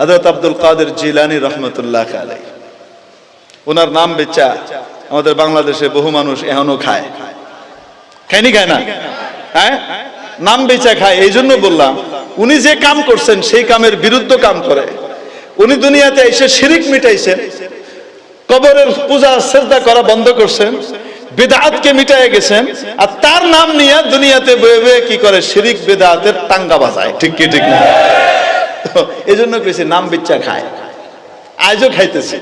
হজরত আব্দুল কাদের জিলানি রহমতুল্লাহ আলাই ওনার নাম বেচা আমাদের বাংলাদেশে বহু মানুষ এখনও খায়। খায়নি খায় না? হ্যাঁ? নাম বেচা খায়, এই জন্য বললাম, উনি যে কাম করছেন, সেই কামের বিরুদ্ধ কাম করে। উনি দুনিয়াতে এসে শিরিক মিটাইছেন, কবরের পূজা শ্রদ্ধা করা বন্ধ করছেন, বেদাতকে মিটাই গেছেন, আর তার নাম নিয়ে দুনিয়াতে বয়ে বয়ে কি করে শিরিক, বেদাতের টাঙ্গা বাজায়। ঠিক কি, ঠিক না? এই জন্য কেছি নাম বিচ্ছা খায়। আজও খাইতেছে।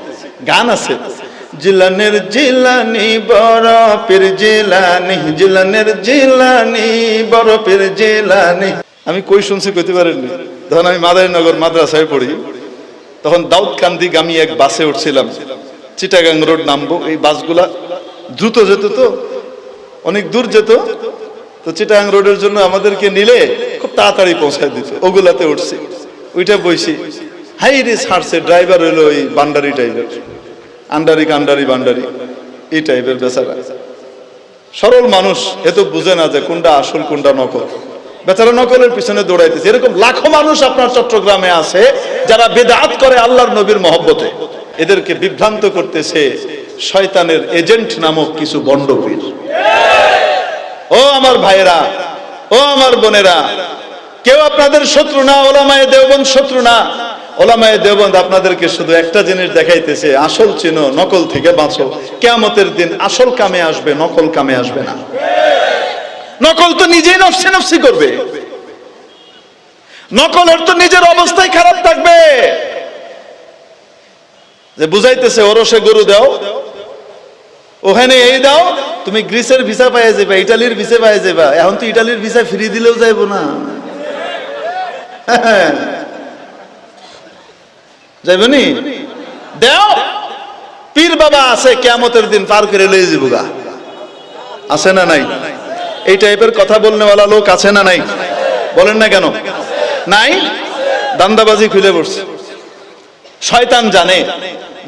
গান আছে। জিলানের জিলানি, বড় পীর জিলানি, জিলানের জিলানি, বড় পীর জিলানি। আমি কই শুনছি কইতে পারেননি? তখন আমি মাদারীনগর মাদ্রাসায় পড়ি। তখন দাউদকান্দি গামী এক বাসে উঠছিলাম। চিটাগাং রোড নামবো, এই বাসগুলা দ্রুত যেত তো, অনেক দূর যেত। তো চিটাগাং রোডের জন্য আমাদেরকে নিলে খুব তাড়াতাড়ি পৌঁছায় দিত। ওগুলাতে উঠছি। ওইটা বইছি। হাই রে ছাড়ছে ড্রাইভার হইল ওই বান্ডারি টাইপের আন্ডারি, কান্ডারি, বান্ডারি, এই টাইপের বেচারা। সরল মানুষ এত বুঝে না যে কোনটা আসল, কোনটা নকল। বেচারা নকলের পিছনে দৌড়াইতেছে। এরকম লাখো মানুষ আপনার চট্টগ্রামে আছে, যারা বেদাত করে আল্লাহর নবীর মহব্বতে। এদেরকে বিভ্রান্ত করতেছে শয়তানের এজেন্ট নামক কিছু বন্ডপীর ও আমার ভাইয়েরা, ও আমার বোনেরা কেউ আপনাদের শত্রু না, ওলামায়ে দেওবন্দ শত্রু না। ওলামায়ে দেওবন্দ আপনাদেরকে শুধু একটা জিনিস দেখাইতেছে, আসল চিনো নকল থেকে বাঁচো। কেয়ামতের দিন আসল কামে আসবে, নকল কামে আসবে না। নকল তো নিজেই নফসি নফসি করবে। নকলের তো নিজের অবস্থায় খারাপ থাকবে। যে বুঝাইতেছে, ওরসে গরু দাও, ওখানে এই দাও, তুমি গ্রিসের ভিসা পাইয়ে যাবে ইটালির ভিসা পাইয়ে যাবা এখন তো ইটালির ভিসা ফ্রি দিলেও যাইবো না। যাইবনি দেও। পীর বাবা আছে, কেয়ামতের দিন পার করে লয়ে যাব গা। আছে না নাই? এই টাইপের কথা বলনেওয়ালা লোক আছে না নাই? বলেন না কেন? নাই? দান্দাবাজি খুলে পড়ছে শয়তান জানে।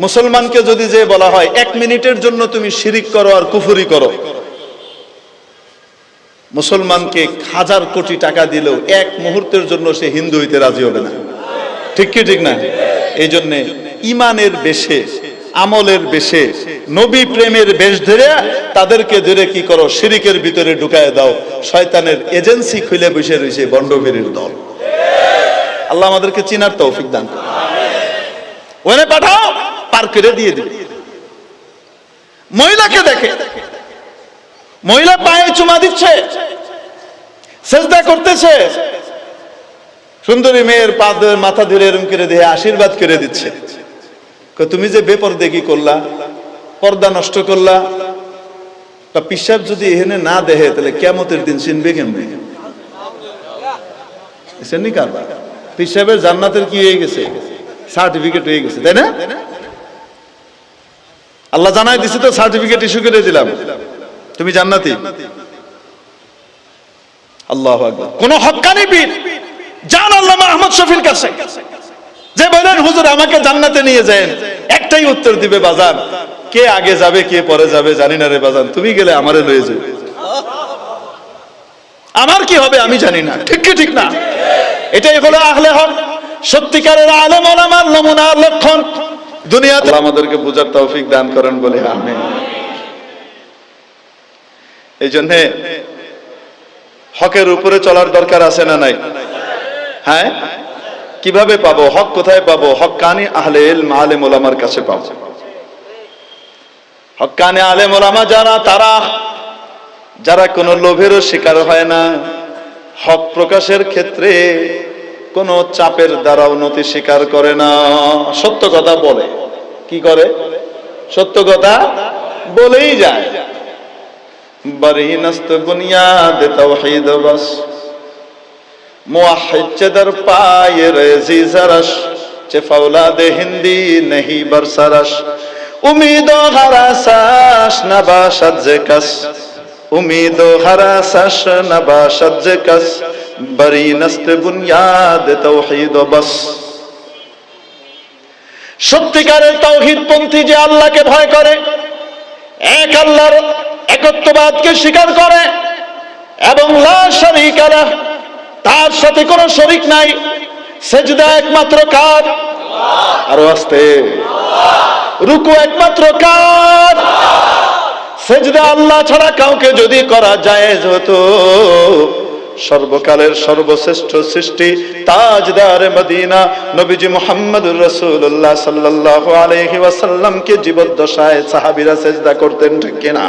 মুসলমানকে যদি যে বলা হয়, এক মিনিটের জন্য তুমি শিরিক করো আর কুফুরি করো। মুসলমানকে হাজার কোটি টাকা দিলেও এক মুহূর্তের জন্য সে হিন্দু হইতে রাজি হবে না। ঠিক কি, ঠিক না? এই জন্যে ইমানের বেশে, আমলের বেশে, নবী প্রেমের বেশ ধরে তাদেরকে ধরে কি করো, শিরিকের ভিতরে ঢুকায় দাও, শয়তানের এজেন্সি খুলে বসে রয়েছে বন্ডবীরের দল। আল্লাহ আমাদেরকে চিনার তৌফিক দান পাঠাও, পার করে দিয়ে দিবে। মহিলাকে দেখে মহিলা পায়ে চুমা দিচ্ছে, সেজদা করতেছে। সুন্দরী মেয়ের পা মাথা ধরে এরম করে দিয়ে আশীর্বাদ করে দিচ্ছে। তুমি যে বেপরদে কি করলা, পর্দা নষ্ট করলা বা পিসাব যদি এখানে না দেহে তাহলে কেমতের দিন চিনবে কেমনে? এসেননি কারবার? পিসাবের জান্নাতের কি হয়ে গেছে? সার্টিফিকেট হয়ে গেছে, তাই না? আল্লাহ জানাই দিছে তো সার্টিফিকেট ইস্যু করে দিলাম। তুমি জান্নাতি? আল্লাহ কোন হক্কানি বীর জান আল্লাহ আহমদ শফির কাছে। যে বলেন হুজুর, আমাকে জান্নাতে নিয়ে যান। একটাই উত্তর দিবে বাজার। কে আগে যাবে, কে পরে যাবে, জানি না রে বাজান। তুমি গেলে আমারে লয়ে যাবে আমার কি হবে আমি জানি না। ঠিক কি ঠিক না? এটাই হলো আহলে হক। সত্যিকারের আলেম ওলামার নমুনার লক্ষণ। দুনিয়াতে আমাদেরকে বুঝার তৌফিক দান করেন বলে, আমিন। এই জন্যে হকের উপরে চলার দরকার আছে না নাই? হ্যাঁ? কীভাবে পাবো? হক কোথায় পাবো? হক কানি আহলে ইলম আলেম ওলামার কাছে পাবো। হক্কানে আলেম মোলামা যারা, তারা যারা কোনো লোভেরও শিকার হয় না, হক প্রকাশের ক্ষেত্রে কোনো চাপের দ্বারা উন্নতি স্বীকার করে না। সত্য কথা বলে। কি করে? সত্য কথা বলেই যায়। برهین است بنیاد توحید بس موحد چه در پای ریزی زرش چه فولاد هندی نهی بر سرش امید و غراسش نباشد ز کس امید و غراسش نباشد ز کس برین است بنیاد توحید و بس সত্যিকারের তৌহিদ পন্থী যে আল্লাহকে ভয় করে এক আল্লাহর একত্ববাদকে স্বীকার করে এবং তার সাথে কোনো শরিক নাই। সেজদা একমাত্র কার? আরও আসতে। রুকু একমাত্র কার? সেজদা আল্লাহ ছাড়া কাউকে যদি করা যায় হতো সর্বকালের সর্বশ্রেষ্ঠ সৃষ্টি তাজদার মদিনা। নবীজি মোহাম্মদুর রাসূলুল্লাহ সাল্লাল্লাহু আলাইহি ওয়াসাল্লামকে জীবদ্দশায় সাহাবীরা সেজদা করতেন, ঠিক কিনা?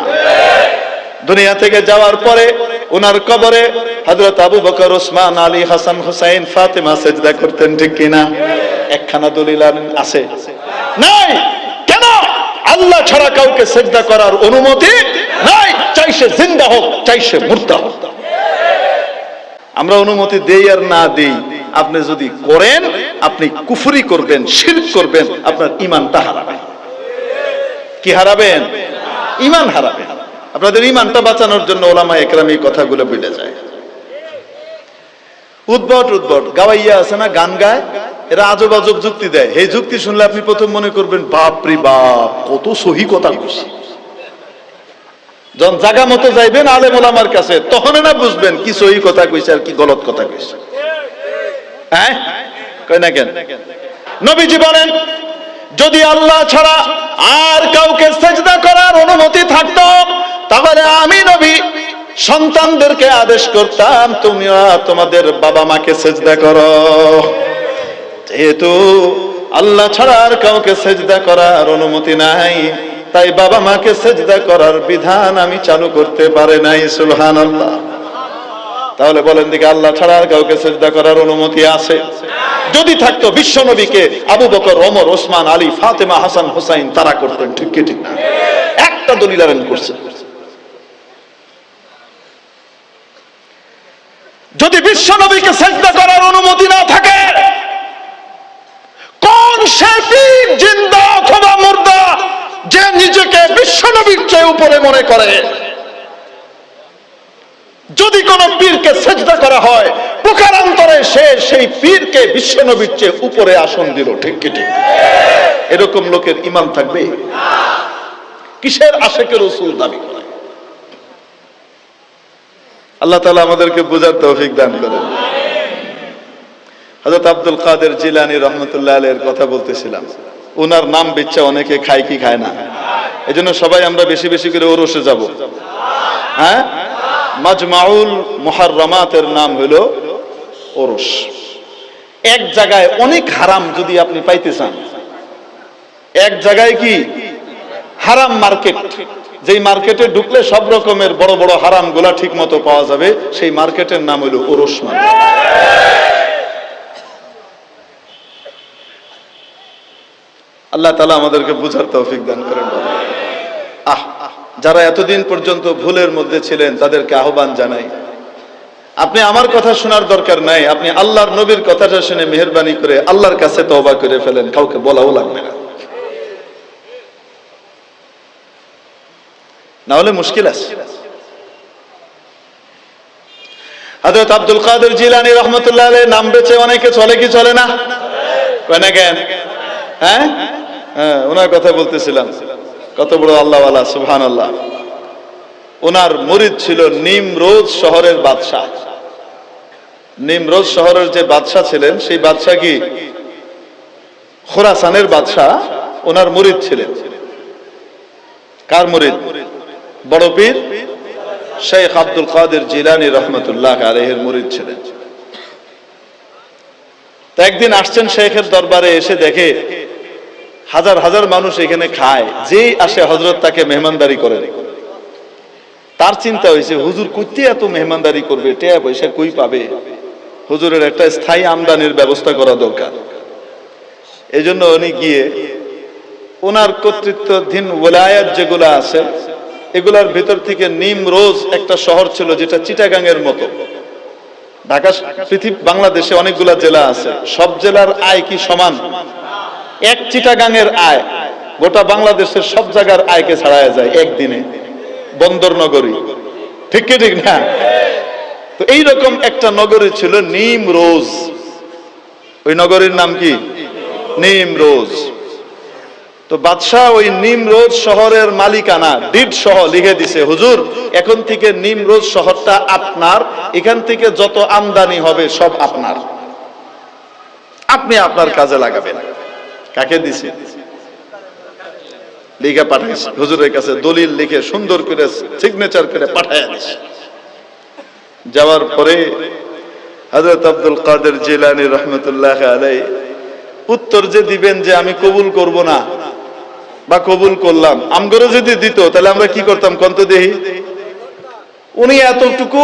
দুনিয়া থেকে যাওয়ার পরে উনার কবরে হযরত আবু বকর ওসমান আলী, হাসান, হুসাইন, ফাতেমা সেজদা করতেন, ঠিক কিনা? একখানা দলিল আছে। নাই! কেন? আল্লাহ ছাড়া কাউকে সেজদা করার অনুমতি নাই। চাই সে জিন্দা হোক, চাই সে মুর্দা হোক। আমরা অনুমতি দেই আর না দেই, আপনি যদি করেন, আপনি কুফরি করবেন, শিরক করবেন, আপনার ইমানটা হারাবেন কি হারাবেন? ইমান হারাবেন আপনাদের ইমানটা বাঁচানোর জন্য ওলামা একরাম এই কথাগুলো বলে যায়। উদ্ভট উদ্ভট। গাওয়াইয়া আছে না, গান গায়? এরা আজব আজব যুক্তি দেয়। এই যুক্তি শুনলে আপনি প্রথম মনে করবেন বাপ রে বাপ, কত সহি কথা খুশি যখন জাগা মতো যাইবেন আলেম ওলামার কাছে, তখন না বুঝবেন কি সহি কথা কইছে আর কি গলত কথা কইছে। হ্যাঁ? কই না কেন? নবীজি বলেন, যদি আল্লাহ ছাড়া আর কাউকে সেজদা করার অনুমতি থাকতো, তাহলে আমি নবী সন্তানদেরকে আদেশ করতাম, তুমিও তোমাদের বাবা মাকে সেজদা করো। যেহেতু আল্লাহ ছাড়া আর কাউকে সেজদা করার অনুমতি নাই তাই বাবা মাকে সেজদা করার বিধান আমি চালু করতে পারে নাই সুলহান আল্লাহ তাহলে বলেন দিকে, আল্লাহ ছাড়া আর কাউকে সেজদা করার অনুমতি আছে? যদি থাকতো বিশ্ব নবীকে আবু বকর, ওমর, ওসমান, আলী, ফাতেমা, হাসান, হোসাইন, তারা করতেন, ঠিক কি ঠিক একটা দলিল করছে। যদি বিশ্ব নবীকে সেজদা করার অনুমতি না থাকে, কোন সে জিন্দা অথবা মুর্দা যে নিজেকে বিশ্ব নবীর চেয়ে উপরে মনে করে। যদি কোন পীরকে সেজদা করা হয় প্রকারান্তরে সে সেই পীরকে বিশ্ব নবীর চেয়ে উপরে আসন দিল, ঠিক কি ঠিক? এরকম লোকের ইমান থাকবে? কিসের আশেকে রসুল দাবি করে? আল্লাহ তালা আমাদেরকে বোঝার তৌফিক দান করেন। হজরত আব্দুল কাদের জিলানি রহমতুল্লাহ আলের কথা বলতেছিলাম। ওনার নাম বিচ্ছা অনেকে খায় কি খায় না। এই জন্য সবাই আমরা বেশি বেশি করে ওরসে যাব। হ্যাঁ? মাজমাউল মুহাররমাতের নাম হলো ওরস। এক জায়গায় অনেক হারাম যদি আপনি পাইতে চান। এক জায়গায় কি? হারাম মার্কেট। যেই মার্কেটে ঢুকলে সব রকমের বড় বড় হারামগুলা ঠিক মতো পাওয়া যাবে, সেই মার্কেটের নাম হলো ওরস মার্কেট। আল্লাহ তালা আমাদেরকে বুঝার তৌফিক দান করেন। আহ, যারা এতদিন পর্যন্ত ভুলের মধ্যে ছিলেন, তাদেরকে আহ্বান জানাই। আপনি আমার কথা শোনার দরকার নাই, আপনি আল্লাহর নবীর কথাটা শুনে মেহরবানি করে আল্লাহর কাছে তওবা করে ফেলেন, কাউকে বলাও লাগবে না। না হলে মুশকিল আছে। হযরত আব্দুল কাদের জিলানী রহমতুল্লাহ নাম বেচে অনেকে চলে কি চলে না কেন? হ্যাঁ? হ্যাঁ ওনার কথা বলতেছিলাম। কত বড় আল্লাহওয়ালা সুহান আল্লাহ ওনার মুরিদ ছিল নিমরোজ শহরের বাদশাহ। নিমরোজ শহরের যে বাদশাহ ছিলেন, সেই বাদশাহ কি? খোরাসানের বাদশাহ ওনার মুরিদ ছিলেন। কার মরিদ? বড় পীর? শেখ আব্দুল কাদের জিলানি রহমতুল্লাহ আলহের মরিদ ছিলেন। একদিন আসছেন শেখের দরবারে, এসে দেখে হাজার হাজার মানুষ এখানে খায়, যেই আসে হজরত তাকে মেহমানদারি করে। তার চিন্তা হয়েছে, হুজুর কইতে এত মেহমানদারি করবে, টেয়া পয়সা কই পাবে? হুজুরের একটা স্থায়ী আমদানির ব্যবস্থা করা দরকার। এই জন্য উনি গিয়ে ওনার কর্তৃত্বাধীন ওলায়াত যেগুলো আছে, এগুলার ভেতর থেকে নিম রোজ একটা শহর ছিল, যেটা চিটাগাংয়ের মতো। ঢাকা, পৃথিবী, বাংলাদেশে অনেকগুলা জেলা আছে, সব জেলার আয় কি সমান? এক চিটাগাংয়ের আয়, গোটা বাংলাদেশের সব জায়গার আয়কে ছাড়ায় যায় একদিনে, বন্দর নগরী। ঠিক কি ঠিক না? তো এইরকম একটা নগরী ছিল নিম রোজ ওই নগরীর নাম কি? নিম রোজ তো বাদশাহ ওই নিমরোজ শহরের মালিকানা, ডিড সহ লিখে দিছে, হুজুর, এখন থেকে নিমরোজ শহরটা আপনার, এখান থেকে যত আমদানি হবে সব আপনার। আপনি আপনার কাজে লাগাবেন। কাকে দিছে? লিখে পাঠাইছে। হুজুরের কাছে দলিল লিখে সুন্দর করে সিগনেচার করে পাঠায় দিছে। যাওয়ার পরে হযরত আব্দুল কাদের জিলানী রহমতুল্লাহ আলাই উত্তর যে দিবেন যে আমি কবুল করব না বা কবুল করলাম আমগরে যদি দিত, তাহলে আমরা কি করতাম? কন্ত দেহি? উনি এতটুকু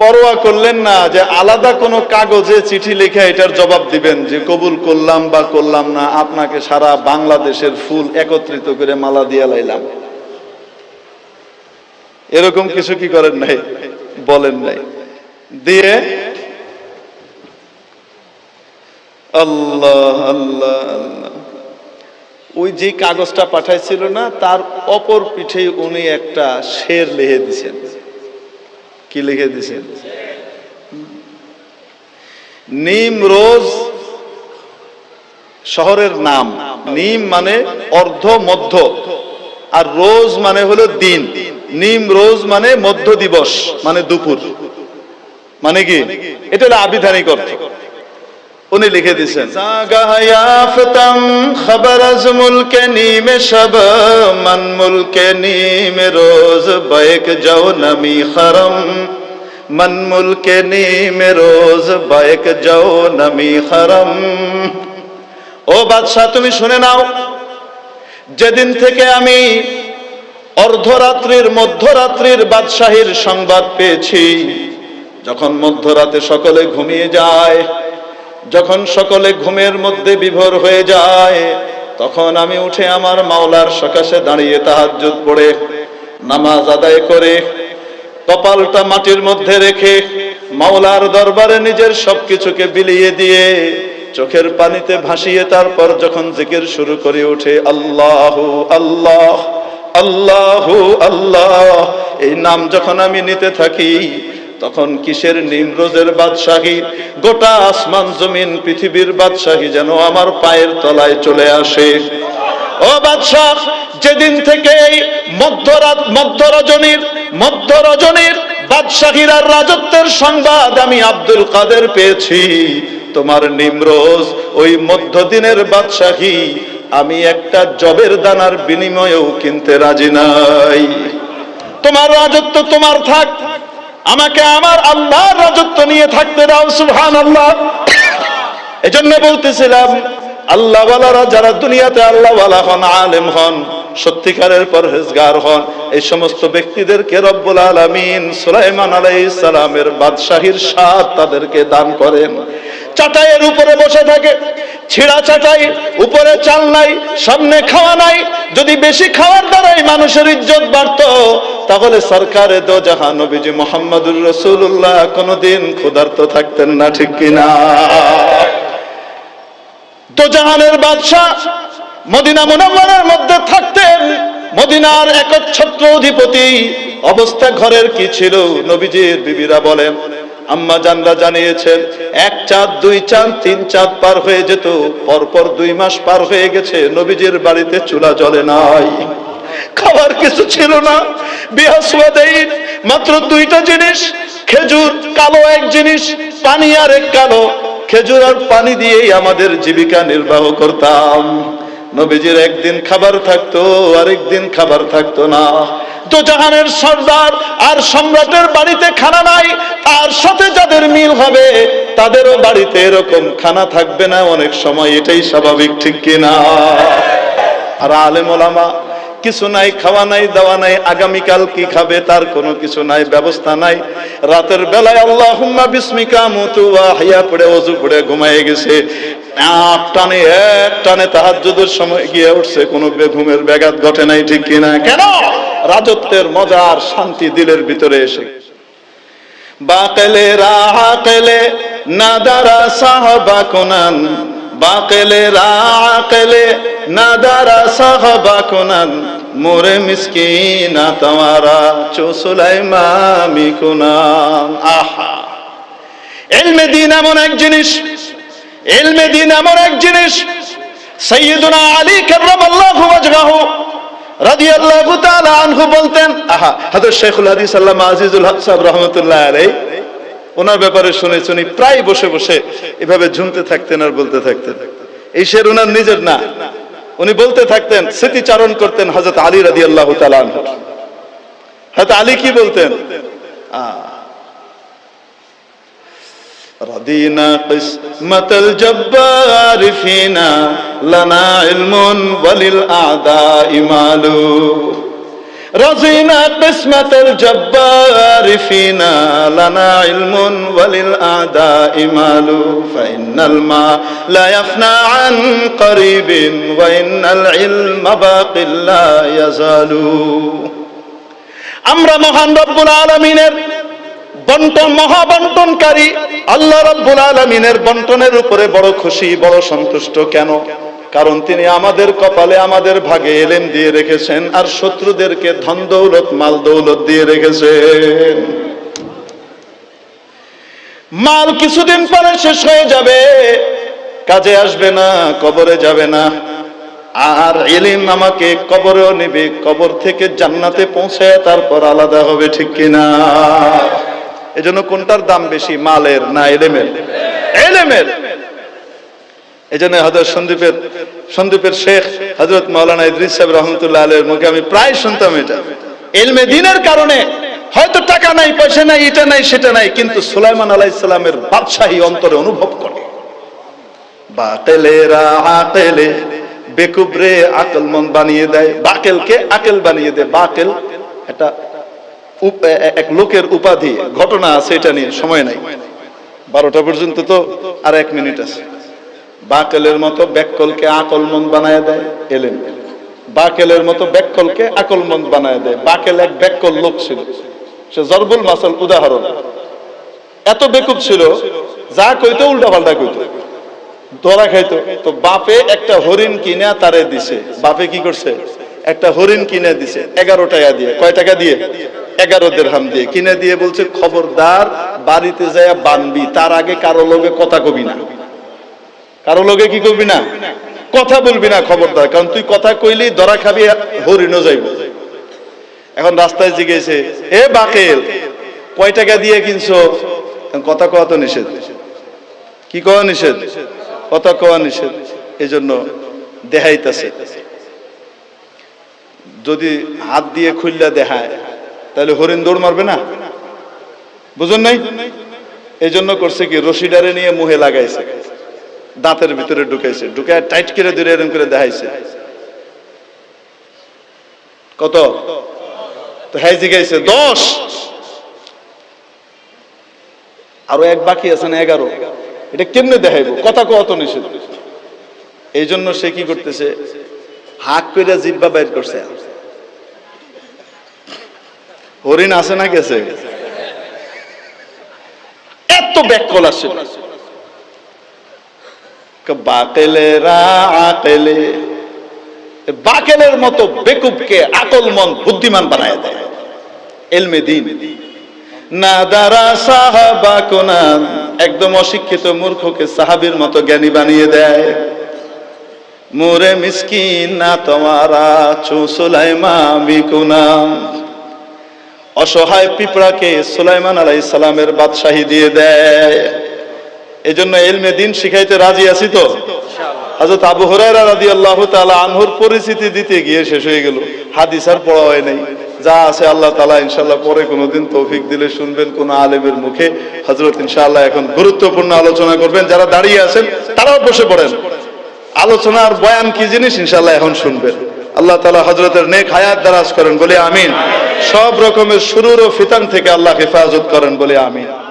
পরোয়া করলেন না যে আলাদা কোনো কাগজে চিঠি লেখা এটার জবাব দিবেন যে কবুল করলাম বা করলাম না, আপনাকে সারা বাংলাদেশের ফুল একত্রিত করে মালা দিয়া লাইলাম। এরকম কিছু কি করেন নাই? বলেন নাই। দিয়ে আল্লাহ আল্লাহ আল্লাহ। ওই যে কাগজটা পাঠাইছিল না, তার অপর পিঠে উনি একটা শের লিখে দিছেন। কি লিখে দিছেন নিম রোজ শহরের নাম। নিম মানে অর্ধ মধ্য। আর রোজ মানে হলো দিন। নিম রোজ মানে মধ্য দিবস মানে দুপুর। মানে কি? এটা হলো আবিধানিক অর্থ। উনি লিখে দিছেন সাগায়াফতাম খবর আজ মুলকে নিমে সব মন মুলকে নিমে রোজ বাইক যাও নমি খরম। মন মুলকে নিমে রোজ বাইক যাও নমি খরম। ও বাদশাহ, তুমি শুনে নাও, যেদিন থেকে আমি অর্ধরাত্রির, মধ্যরাত্রির বাদশাহীর সংবাদ পেয়েছি, যখন মধ্যরাতে সকলে ঘুমিয়ে যায় যখন সকলে ঘুমের মধ্যে বিভোর হয়ে যায়, তখন আমি উঠে আমার মাওলার সকাশে দাঁড়িয়ে তাহাজ্জুদ পড়ে, নামাজ আদায় করে, কপালটা মাটির মধ্যে রেখে মাওলার দরবারে নিজের সবকিছুকে বিলিয়ে দিয়ে চোখের পানিতে ভাসিয়ে তারপর যখন জিকির শুরু করে ওঠে আল্লাহ আল্লাহ আল্লাহ আল্লাহ। এই নাম যখন আমি নিতে থাকি তখন কিসের নিমরোজের বাদশাহী? গোটা আসমান জমিন পৃথিবীর বাদশাহী যেন আমার পায়ের তলায় চলে আসে। ও বাদশাহ, যেদিন থেকে এই মধ্যরাত মধ্য রজনীর মধ্য রজনীর বাদশাহীর আর রাজত্বের সংবাদ আমি আব্দুল কাদের পেয়েছি। তোমার নিমরোজ, ওই মধ্য দিনের বাদশাহী, আমি একটা জবের দানার বিনিময়েও কিনতে রাজি নাই। তোমার রাজত্ব তোমার থাক। আমাকে আমার আল্লাহর রাজত্ব নিয়ে থাকতে দাও সুবহান আল্লাহ এজন্য বলতেছিলাম, আল্লাহওয়ালারা যারা দুনিয়াতে আল্লাহওয়ালা হন, আলেম হন, সত্যিকারের পরহেজগার হন, এই সমস্ত ব্যক্তিদেরকে রব্বুল আলামিন সুলাইমান আলাইহিস সালামের বাদশাহীর স্বাদ তাদেরকে দান করেন। চাটাইয়ের উপরে বসে থাকে ছিঁড়া চাটাই, উপরে চাল নাই, সামনে খাওয়া নাই। যদি বেশি খাওয়ার দ্বারাই মানুষের ইজ্জত বাড়ত, তাহলে সরকারে দো জাহান নবীজি মোহাম্মদুর রসুল্লাহ কোনোদিন ক্ষুধার্ত থাকতেন না, ঠিক কিনা? তো জাহানের বাদশাহ মদিনা মুনাম্মারের মধ্যে থাকতেন। মদিনার একচ্ছত্র অধিপতি অবস্থা ঘরের কি ছিল? নবীজির বিবিরা বলেন আম্মা জানরা জানিয়েছেন, এক চাঁদ, দুই চাঁদ, তিন চাঁদ পার হয়ে যেত, পরপর দুই মাস পার হয়ে গেছে, নবীজির বাড়িতে চুলা জ্বলে নাই। খাবার কিছু ছিল না বিহাসুয়াদাইন মাত্র দুইটা জিনিস, খেজুর, কালো এক জিনিস, পানি আর এক কালো। খেজুর আর পানি দিয়েই আমাদের জীবিকা নির্বাহ করতাম। নবীজির একদিন খাবার থাকতো, আরেকদিন খাবার থাকতো না। জাহানের সর্দার আর সম্রাটের বাড়িতে খানা নাই, তার সাথে যাদের মিল হবে, তাদেরও বাড়িতে এরকম খানা থাকবে না। অনেক সময় এটাই স্বাভাবিক, ঠিক কিনা? আর আলেম ওলামা কিছু নাই, খাওয়া নাই, দাওয়া নাই, আগামীকাল কি খাবে তার কোনো কিছু নাই, ব্যবস্থা নাই। রাতের বেলায় আল্লাহ হুম্মা বিস্মিকা মতু হাইয়া পড়ে, অজু পড়ে, ঘুমায় গেছে। টানে, এক টানে তাহাজ্জুদের সময় গিয়ে উঠছে, কোনো বেঘুমের ব্যাঘাত ঘটে নাই, ঠিক কিনা কেন? রাজত্বের মজার শান্তি দিলের ভিতরে এসে বাকেলে রাকেলে নাদারা সাহাবা কোনান, বাকেলে রাকেলে নাদারা সাহাবা কোনান মোরে মিসকিনা তোমারা মামি কোনান আহা। এলমে দিন এমন এক জিনিস, এলমে দিন এমন এক জিনিস সৈয়দুনা আলী কার্রামাল্লাহু ওয়াজহাহু রাদিয়াল্লাহু তাআলা আনহু বলতেন, আহা, হযরত শেখুল হাদিস আল্লামা আজিজুল হক সাহেব রাহমাতুল্লাহ আলাইহি, ওনার ব্যাপারে শুনে শুনি প্রায় বসে বসে এভাবে ঝুমতে থাকতেন আর বলতে থাকতেন। এই শের উনার নিজের না। উনি বলতে থাকতেন স্মৃতিচারণ করতেন হজরত আলী রাজি আল্লাহ হয়তো আলী কি বলতেন আহ, رضينا قسمة الجبار فينا لنا علم وللأعداء مال رضينا قسمة الجبار فينا لنا علم وللأعداء مال فإن الماء لا يفنى عن قريب وإن العلم باق لا يزال আমরা মহান রব্বুল আলমিনের বন্টন মহাবন্টনকারী আল্লাহ রব্বুল আলমিনের বন্টনের উপরে বড় খুশি বড় সন্তুষ্ট কেন কারণ তিনি আমাদের কপালে আমাদের ভাগে এলেন দিয়ে রেখেছেন, আর শত্রুদেরকে ধন দৌলত, মাল দৌলত দিয়ে রেখেছেন। মাল কিছুদিন পরে শেষ হয়ে যাবে, কাজে আসবে না, কবরে যাবে না। আর এলিম আমাকে কবরেও নেবে, কবর থেকে জান্নাতে পৌঁছায় তারপর আলাদা হবে, ঠিক কিনা? এজন্য কোনটার দাম বেশি, মালের না এলেমের? এলেমের। এই জন্য হজরত সন্দীপের সন্দীপের শেখ হজরত মৌলানা ইদ্রিস সাহেব রহমতুল্লাহ আলের মুখে আমি প্রায় শুনতাম এটা। এলমে দিনের কারণে হয়তো টাকা নাই, পয়সা নাই এটা নাই, সেটা নাই, কিন্তু সুলাইমান আলাহ ইসলামের বাদশাহী অন্তরে অনুভব করে। বাকেলেরা আকেলে বেকুবরে আকল মন বানিয়ে দেয়, বাকেলকে আকেল বানিয়ে দেয়। বাকেল একটা এক লোকের উপাধি, ঘটনা আছে এটা নিয়ে, সময় নাই। বারোটা পর্যন্ত তো আর এক মিনিট আছে। বাকেলের মতো ব্যাককলকে আকলমন্দ বানায় দেয়, এলেন। বাকেলের মতো ব্যাককলকে আকলমন্দ বানায় দেয়। বাকেল এক ব্যাককল লোক ছিল। সে জরবুল মাসাল উদাহরণ। এত বেকুব ছিল, যা কইতো উল্টা পাল্টা কইতো। ধরা খাইতো, তো বাপে একটা হরিণ কিনে তারে দিছে। বাপে কি করছে? একটা হরিণ কিনে দিছে, এগারো টাকা দিয়ে। কয় টাকা দিয়ে? এগারো দেড়হাম দিয়ে। কিনে দিয়ে বলছে, খবরদার, বাড়িতে যায় বানবি। তার আগে কারও লোকে কথা কবি না। কারও লোকে কি করবি না? কথা বলবি না খবরদার, কারণ তুই কথা কইলি, ধরা খাবি হরিণও যাইব। এখন রাস্তায় জিগেছে এ বাকেল, কয় টাকা দিয়ে কিনছো? কথা কওয়া তো নিষেধ। কি কওয়া নিষেধ? কথা কওয়া নিষেধ। এই জন্য দেখাইতেছে। যদি হাত দিয়ে খুললা দেখায়, তাহলে হরিণ দৌড় মারবে না? বুঝুন নাই? এই জন্য করছে কি রশিডারে নিয়ে মুহে লাগাইছে। দাঁতের ভিতরে ঢুকাইছে। ঢুকায় টাইট করে দূরে এরকম করে দেখাইছে। কত? হ্যাঁ জিগাইছে দশ। আরও এক বাকি আছে না এগারো? এটা কেমনে কথা কত নিষেধ। এই জন্য সে কি করতেছে? হাক করে জিব্বা বাইর করছে। হরিণ আছে না গেছে? এত ব্যাকল আছে বাকেলেরা আকেলে বাকেলের মতো বেকুবকে আকলমন বুদ্ধিমান বানায় দেয়। এলমে দিন। না দ্বারা সাহাবা কোনান, একদম অশিক্ষিত মূর্খকে সাহাবীর মতো জ্ঞানী বানিয়ে দেয়। মোরে মিসকিন না তোমারা, চু সুলাইমা মিকুনাম অসহায় পিঁপড়াকে সুলাইমান আলাই সালামের বাদশাহী দিয়ে দেয়। এজন্য এলমে দিন শিখাইতে রাজি আছি তো? আবু রাদিয়াল্লাহু তাআলা আনহুর পরিচিতি দিতে গিয়ে শেষ হয়ে গেল। হাদিস আর পড়া হয় নাই। যা আছে আল্লাহ তাআলা ইনশাআল্লাহ পরে কোনোদিন তৌফিক দিলে শুনবেন কোন আলেমের মুখে। হযরত ইনশাআল্লাহ এখন গুরুত্বপূর্ণ আলোচনা করবেন। যারা দাঁড়িয়ে আছেন, তারাও বসে পড়েন। আলোচনার বয়ান কি জিনিস? ইনশাআল্লাহ এখন শুনবেন। আল্লাহ তাআলা হযরতের নেক হায়াত দারাজ করেন, বলে আমিন। সব রকমের শুরুর ও ফিতান থেকে আল্লাহ হেফাজত করেন, বলে আমিন।